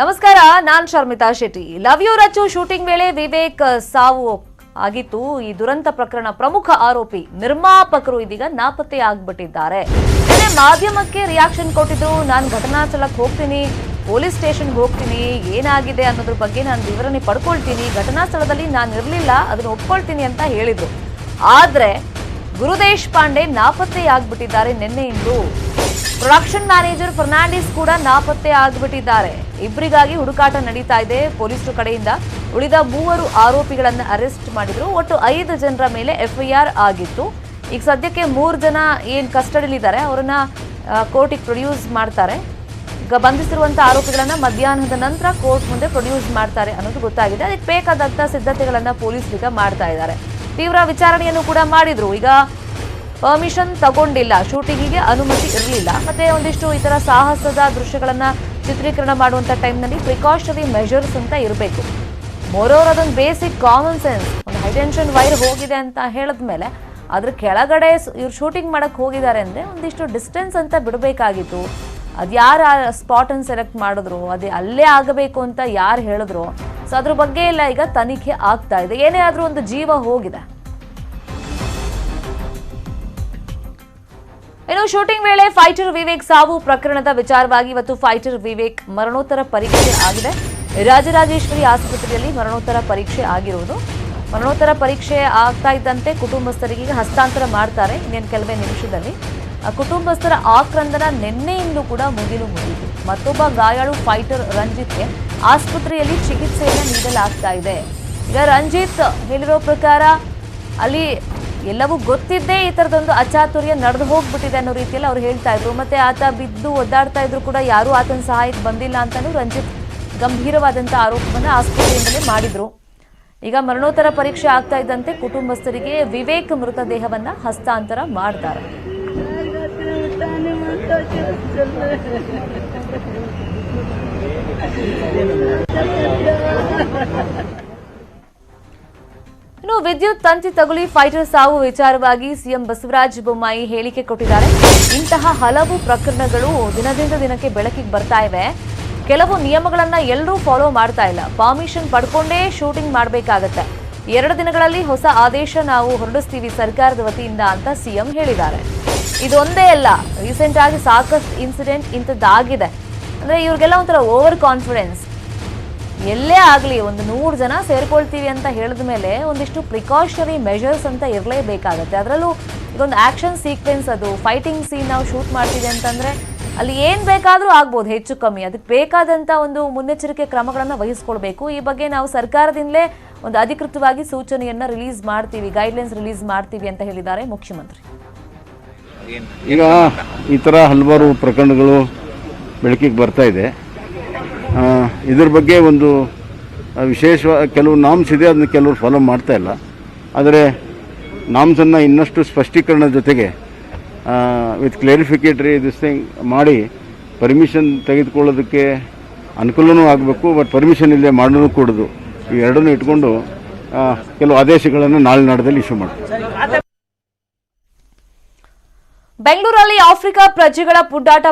ನಮಸ್ಕಾರ, ನಾನ್ Sharmitha Shetty. Love you Rachchu shooting ವೇಳೆ ವಿವೇಕ್, ಸಾವು ಆಗಿತ್ತು. ಈ ದುರಂತ ಪ್ರಕರಣ ಪ್ರಮುಖ ಆರೋಪಿ ನಿರ್ಮಾಪಕರು ಇದೀಗ ನಾಪತ್ತೆ ಆಗ್ಬಿಟ್ಟಿದ್ದಾರೆ. ಮಾಧ್ಯಮಕ್ಕೆ ರಿಯಾಕ್ಷನ್ ಕೊಟ್ಟಿದ್ರು. ನಾನು ಘಟನಾ ಸ್ಥಳಕ್ಕೆ ಹೋಗ್ತೀನಿ, ಪೊಲೀಸ್ ಸ್ಟೇಷನ್ಗೆ ಹೋಗ್ತೀನಿ, ಏನಾಗಿದೆ ಅನ್ನೋದ್ರ ಬಗ್ಗೆ ನಾನು ವಿವರಣೆ ಪಡ್ಕೊಳ್ತೀನಿ. ಘಟನಾ ಸ್ಥಳದಲ್ಲಿ ನಾನು ಇರಲಿಲ್ಲ, ಅದನ್ನು ಒಪ್ಕೊಳ್ತೀನಿ ಅಂತ ಹೇಳಿದ್ರು. ಆದ್ರೆ ಗುರುದೇಶ್ ಪಾಂಡೆ ನಾಪತ್ತೆ ಆಗ್ಬಿಟ್ಟಿದ್ದಾರೆ ನಿನ್ನೆಯಿಂದು ಪ್ರೊಡಕ್ಷನ್ ಮ್ಯಾನೇಜರ್ ಫರ್ನಾಂಡಿಸ್ ಕೂಡ ನಾಪತ್ತೆ ಆಗ್ಬಿಟ್ಟಿದ್ದಾರೆ. ಇಬ್ಬರಿಗಾಗಿ ಹುಡುಕಾಟ ನಡೀತಾ ಇದೆ. ಪೊಲೀಸರು ಕಡೆಯಿಂದ ಉಳಿದ ಮೂವರು ಆರೋಪಿಗಳನ್ನು ಅರೆಸ್ಟ್ ಮಾಡಿದ್ರು. ಒಟ್ಟು ಐದು ಜನರ ಮೇಲೆ ಎಫ್ಐಆರ್ ಆಗಿತ್ತು. ಈಗ ಸದ್ಯಕ್ಕೆ ಮೂರು ಜನ ಏನ್ ಕಸ್ಟಡಿಲಿದ್ದಾರೆ, ಅವರನ್ನ ಕೋರ್ಟಿಗೆ ಪ್ರೊಡ್ಯೂಸ್ ಮಾಡ್ತಾರೆ. ಈಗ ಬಂಧಿಸಿರುವಂತ ಆರೋಪಿಗಳನ್ನ ಮಧ್ಯಾಹ್ನದ ನಂತರ ಕೋರ್ಟ್ ಮುಂದೆ ಪ್ರೊಡ್ಯೂಸ್ ಮಾಡ್ತಾರೆ ಅನ್ನೋದು ಗೊತ್ತಾಗಿದೆ. ಅದಕ್ಕೆ ಬೇಕಾದಂಥ ಸಿದ್ಧತೆಗಳನ್ನ ಪೊಲೀಸ್ ಈಗ ಮಾಡ್ತಾ ಇದ್ದಾರೆ. ತೀವ್ರ ವಿಚಾರಣೆಯನ್ನು ಕೂಡ ಮಾಡಿದ್ರು. ಈಗ ಪರ್ಮಿಷನ್ ತಗೊಂಡಿಲ್ಲ. ಶೂಟಿಂಗಿಗೆ ಅನುಮತಿ ಇರಲಿಲ್ಲ. ಮತ್ತೆ ಒಂದಿಷ್ಟು ಈ ತರ ಸಾಹಸದ ದೃಶ್ಯಗಳನ್ನ ಚಿತ್ರೀಕರಣ ಮಾಡುವಂತ ಟೈಮ್ನಲ್ಲಿ ಪ್ರಿಕಾಷನರಿ ಮೆಷರ್ಸ್ ಅಂತ ಇರಬೇಕು. ಮೋರೋರ್ ಅದೊಂದು ಬೇಸಿಕ್ ಕಾಮನ್ ಸೆನ್ಸ್. ಒಂದು ಹೈಟೆನ್ಷನ್ ವೈರ್ ಹೋಗಿದೆ ಅಂತ ಹೇಳಿದ್ಮೇಲೆ ಅದ್ರ ಕೆಳಗಡೆ ಇವ್ರು ಶೂಟಿಂಗ್ ಮಾಡಕ್ ಹೋಗಿದ್ದಾರೆ ಅಂದ್ರೆ ಒಂದಿಷ್ಟು ಡಿಸ್ಟೆನ್ಸ್ ಅಂತ ಬಿಡಬೇಕಾಗಿತ್ತು. ಅದು ಯಾರು ಸ್ಪಾಟನ್ನು ಸೆಲೆಕ್ಟ್ ಮಾಡಿದ್ರು, ಅದೇ ಅಲ್ಲೇ ಆಗಬೇಕು ಅಂತ ಯಾರು ಹೇಳಿದ್ರು ಸೊ ಅದ್ರ ಬಗ್ಗೆ ಎಲ್ಲ ಈಗ ತನಿಖೆ ಆಗ್ತಾ ಇದೆ. ಏನೇ ಆದರೂ ಒಂದು ಜೀವ ಹೋಗಿದೆ. ಇನ್ನು ಶೂಟಿಂಗ್ ವೇಳೆ ಫೈಟರ್ ವಿವೇಕ್ ಸಾವು ಪ್ರಕರಣದ ವಿಚಾರವಾಗಿ ಇವತ್ತು ಫೈಟರ್ ವಿವೇಕ್ ಮರಣೋತ್ತರ ಪರೀಕ್ಷೆ ಆಗಿದೆ. ರಾಜರಾಜೇಶ್ವರಿ ಆಸ್ಪತ್ರೆಯಲ್ಲಿ ಮರಣೋತ್ತರ ಪರೀಕ್ಷೆ ಆಗಿರುವುದು. ಮರಣೋತ್ತರ ಪರೀಕ್ಷೆ ಆಗ್ತಾ ಇದ್ದಂತೆ ಕುಟುಂಬಸ್ಥರಿಗೆ ಹಸ್ತಾಂತರ ಮಾಡ್ತಾರೆ. ಇನ್ನೇನು ಕೆಲವೇ ನಿಮಿಷದಲ್ಲಿ. ಕುಟುಂಬಸ್ಥರ ಆಕ್ರಂದನ ನಿನ್ನೆಯಿಂದಲೂ ಕೂಡ ಮುಗಿಲು ಮುಗಿದು ಮತ್ತೊಬ್ಬ ಗಾಯಾಳು ಫೈಟರ್ ರಂಜಿತ್ಗೆ ಆಸ್ಪತ್ರೆಯಲ್ಲಿ ಚಿಕಿತ್ಸೆಯನ್ನು ನೀಡಲಾಗ್ತಾ ಇದೆ. ಈಗ ರಂಜಿತ್ ಹೇಳಿರೋ ಪ್ರಕಾರ ಅಲ್ಲಿ ಎಲ್ಲವೂ ಗೊತ್ತಿದ್ದೇ ಈ ತರದೊಂದು ಅಚಾತುರ್ಯ ನಡೆದು ಹೋಗ್ಬಿಟ್ಟಿದೆ ಅನ್ನೋ ರೀತಿಯಲ್ಲಿ ಅವ್ರು ಹೇಳ್ತಾ ಇದ್ರು. ಮತ್ತೆ ಆತ ಬಿದ್ದು ಒದ್ದಾಡ್ತಾ ಇದ್ರು ಕೂಡ ಯಾರೂ ಆತನ ಸಹಾಯಕ್ಕೆ ಬಂದಿಲ್ಲ ಅಂತಾನು ರಂಜಿತ್ ಗಂಭೀರವಾದಂಥ ಆರೋಪವನ್ನ ಆಸ್ಪತ್ರೆಯಿಂದಲೇ ಮಾಡಿದ್ರು. ಈಗ ಮರಣೋತ್ತರ ಪರೀಕ್ಷೆ ಆಗ್ತಾ ಇದ್ದಂತೆ ಕುಟುಂಬಸ್ಥರಿಗೆ ವಿವೇಕ್ ಮೃತದೇಹವನ್ನ ಹಸ್ತಾಂತರ ಮಾಡ್ತಾರೆ. ಇನ್ನು ವಿದ್ಯುತ್ ತಂತಿ ತಗುಲಿ ಫೈಟರ್ ಸಾವು ವಿಚಾರವಾಗಿ ಸಿಎಂ ಬಸವರಾಜ ಬೊಮ್ಮಾಯಿ ಹೇಳಿಕೆ ಕೊಟ್ಟಿದ್ದಾರೆ. ಇಂತಹ ಹಲವು ಪ್ರಕರಣಗಳು ದಿನದಿಂದ ದಿನಕ್ಕೆ ಬೆಳಕಿಗೆ ಬರ್ತಾ ಇವೆ. ಕೆಲವು ನಿಯಮಗಳನ್ನ ಎಲ್ಲರೂ ಫಾಲೋ ಮಾಡ್ತಾ ಇಲ್ಲ. ಪರ್ಮಿಷನ್ ಪಡ್ಕೊಂಡೇ ಶೂಟಿಂಗ್ ಮಾಡಬೇಕಾಗತ್ತೆ. ಎರಡು ದಿನಗಳಲ್ಲಿ ಹೊಸ ಆದೇಶ ನಾವು ಹೊರಡಿಸ್ತೀವಿ ಸರ್ಕಾರದ ವತಿಯಿಂದ ಅಂತ ಸಿಎಂ ಹೇಳಿದ್ದಾರೆ. ಇದೊಂದೇ ಅಲ್ಲ ರೀಸೆಂಟ್ ಆಗಿ ಸಾಕಷ್ಟು ಇನ್ಸಿಡೆಂಟ್ ಇಂಥದ್ದಾಗಿದೆ. ಅಂದ್ರೆ ಇವ್ರಿಗೆಲ್ಲ ಒಂಥರ ಓವರ್ ಕಾನ್ಫಿಡೆನ್ಸ್ ಎಲ್ಲೇ ಆಗಲಿ, ಒಂದು ನೂರು ಜನ ಸೇರ್ಕೊಳ್ತೀವಿ ಅಂತ ಹೇಳಿದ ಮೇಲೆ ಒಂದಿಷ್ಟು ಪ್ರಿಕಾಷನರಿ ಮೆಷರ್ಸ್ ಅಂತ ಇರಲೇಬೇಕಾಗತ್ತೆ. ಅದರಲ್ಲೂ ಇದೊಂದು ಆಕ್ಷನ್ ಸೀಕ್ವೆನ್ಸ್ ಅದು ಫೈಟಿಂಗ್ ಸೀನ್ ನಾವು ಶೂಟ್ ಮಾಡ್ತೀವಿ ಅಂತಂದ್ರೆ ಅಲ್ಲಿ ಏನು ಬೇಕಾದರೂ ಆಗ್ಬೋದು, ಹೆಚ್ಚು ಕಮ್ಮಿ. ಅದಕ್ಕೆ ಬೇಕಾದಂಥ ಒಂದು ಮುನ್ನೆಚ್ಚರಿಕೆ ಕ್ರಮಗಳನ್ನು ವಹಿಸ್ಕೊಳ್ಬೇಕು. ಈ ಬಗ್ಗೆ ನಾವು ಸರ್ಕಾರದಿಂದಲೇ ಒಂದು ಅಧಿಕೃತವಾಗಿ ಸೂಚನೆಯನ್ನು ರಿಲೀಸ್ ಮಾಡ್ತೀವಿ ಗೈಡ್ಲೈನ್ಸ್ ರಿಲೀಸ್ ಮಾಡ್ತೀವಿ ಅಂತ ಹೇಳಿದ್ದಾರೆ ಮುಖ್ಯಮಂತ್ರಿ. ಈಗ ಈ ಥರ ಹಲವಾರು ಪ್ರಕರಣಗಳು ಬೆಳಕಿಗೆ ಬರ್ತಾ ಇದೆ. ಇದ್ರ ಬಗ್ಗೆ ಒಂದು ವಿಶೇಷ, ಕೆಲವು ನಾಮ್ಸ್ ಇದೆ, ಅದನ್ನ ಕೆಲವರು ಫಾಲೋ ಮಾಡ್ತಾ ಇಲ್ಲ. ಆದರೆ ನಾಮ್ಸನ್ನು ಇನ್ನಷ್ಟು ಸ್ಪಷ್ಟೀಕರಣ ಜೊತೆಗೆ ವಿತ್ ಕ್ಲಾರಿಫಿಕೇಟ್ರಿ ದಿಸ್ ಥಿಂಗ್ ಮಾಡಿ ಪರ್ಮಿಷನ್ ತೆಗೆದುಕೊಳ್ಳೋದಕ್ಕೆ ಅನುಕೂಲವೂ ಆಗಬೇಕು ಬಟ್ ಪರ್ಮಿಷನ್ ಇಲ್ಲದೆ ಮಾಡೋದು ಕೂಡದು. ಈ ಎರಡನ್ನೂ ಇಟ್ಕೊಂಡು ಕೆಲವು ಆದೇಶಗಳನ್ನು ನಾಳೆ ನಾಡದಲ್ಲಿ ಇಶ್ಯೂ ಮಾಡ್ತೀವಿ. ಬೆಂಗಳೂರಲ್ಲಿ ಆಫ್ರಿಕಾ ಪ್ರಜೆಗಳ ಪುಡ್ಡಾಟ